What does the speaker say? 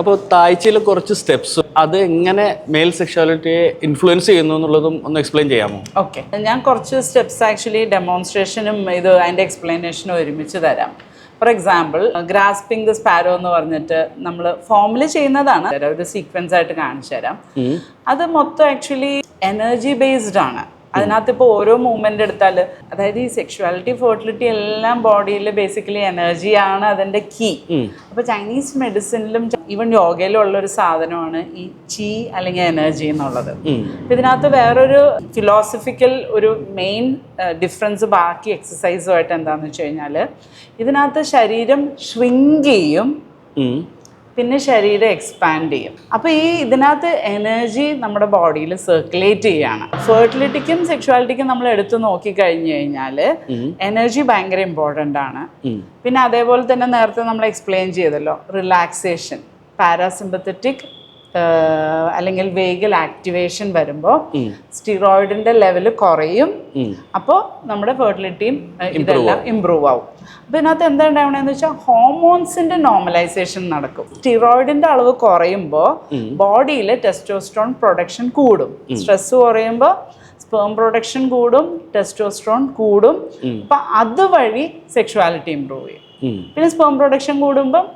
അപ്പോൾ താഴ്ചയിൽ കുറച്ച് സ്റ്റെപ്സ് അത് എങ്ങനെ മെയിൽ സെക്ഷുവാലിറ്റിയെ ഇൻഫ്ലുവൻസ് ചെയ്യുന്നു എന്നുള്ളതും ഒന്ന് എക്സ്പ്ലെയിൻ ചെയ്യാമോ? ഓക്കെ ഞാൻ കുറച്ച് സ്റ്റെപ്സ് ആക്ച്വലി ഡെമോൺസ്ട്രേഷനും ഇത് അതിന്റെ എക്സ്പ്ലനേഷനും ഒരുമിച്ച് തരാം. For example grasping the sparrow എന്ന് പറഞ്ഞിട്ട് നമ്മൾ ഫോമിൽ ചെയ്യുന്നതാണ്. ഒരു സീക്വൻസ് ആയിട്ട് കാണിച്ചു തരാം. അത് മൊത്തം ആക്ച്വലി എനർജി ബേസ്ഡ് ആണ്. അതിനകത്ത് ഇപ്പോൾ ഓരോ മൂവ്മെന്റ് എടുത്താൽ അതായത് ഈ സെക്ഷുവാലിറ്റി ഫെർട്ടിലിറ്റി എല്ലാം ബോഡിയിൽ ബേസിക്കലി എനർജിയാണ് അതിന്റെ കീ അപ്പോൾ ചൈനീസ് മെഡിസിനിലും ഈവൻ യോഗയിലും ഉള്ള ഒരു സാധനമാണ് ഈ ചീ അല്ലെങ്കിൽ എനർജി എന്നുള്ളത്. അപ്പൊ ഇതിനകത്ത് വേറൊരു ഫിലോസഫിക്കൽ ഒരു മെയിൻ ഡിഫറൻസ് ബാക്കി എക്സസൈസുമായിട്ട് എന്താണെന്ന് വെച്ച് കഴിഞ്ഞാൽ ഇതിനകത്ത് ശരീരം ഷ്രിങ്ക് ചെയ്യും. പിന്നെ ശരീരം എക്സ്പാൻഡ് ചെയ്യും. അപ്പോൾ ഈ ഇതിനകത്ത് എനർജി നമ്മുടെ ബോഡിയിൽ സർക്കുലേറ്റ് ചെയ്യാണ്. ഫെർട്ടിലിറ്റിക്കും സെക്ഷുവാലിറ്റിക്കും നമ്മൾ എടുത്തു നോക്കി കഴിഞ്ഞു കഴിഞ്ഞാൽ എനർജി ഭയങ്കര ഇമ്പോർട്ടന്റ് ആണ്. പിന്നെ അതേപോലെ തന്നെ നേരത്തെ നമ്മൾ എക്സ്പ്ലെയിൻ ചെയ്തല്ലോ റിലാക്സേഷൻ പാരാസിമ്പത്തറ്റിക് അല്ലെങ്കിൽ വേഗൽ ആക്ടിവേഷൻ വരുമ്പോൾ സ്റ്റിറോയിഡിന്റെ ലെവൽ കുറയും. അപ്പോൾ നമ്മുടെ ഫെർട്ടിലിറ്റിയും ഇതെല്ലാം ഇമ്പ്രൂവ് ആവും. അപ്പോൾ ഇതിനകത്ത് എന്താ ഉണ്ടാവണമെന്ന് വെച്ചാൽ ഹോർമോൺസിന്റെ നോർമലൈസേഷൻ നടക്കും. സ്റ്റിറോയിഡിന്റെ അളവ് കുറയുമ്പോൾ ബോഡിയിൽ ടെസ്റ്റോസ്ട്രോൺ പ്രൊഡക്ഷൻ കൂടും. സ്ട്രെസ് കുറയുമ്പോൾ സ്പേം പ്രൊഡക്ഷൻ കൂടും ടെസ്റ്റോസ്ട്രോൺ കൂടും. അപ്പം അതുവഴി സെക്ഷുവാലിറ്റി ഇമ്പ്രൂവ് ചെയ്യും. പിന്നെ സ്പേം പ്രൊഡക്ഷൻ കൂടുമ്പം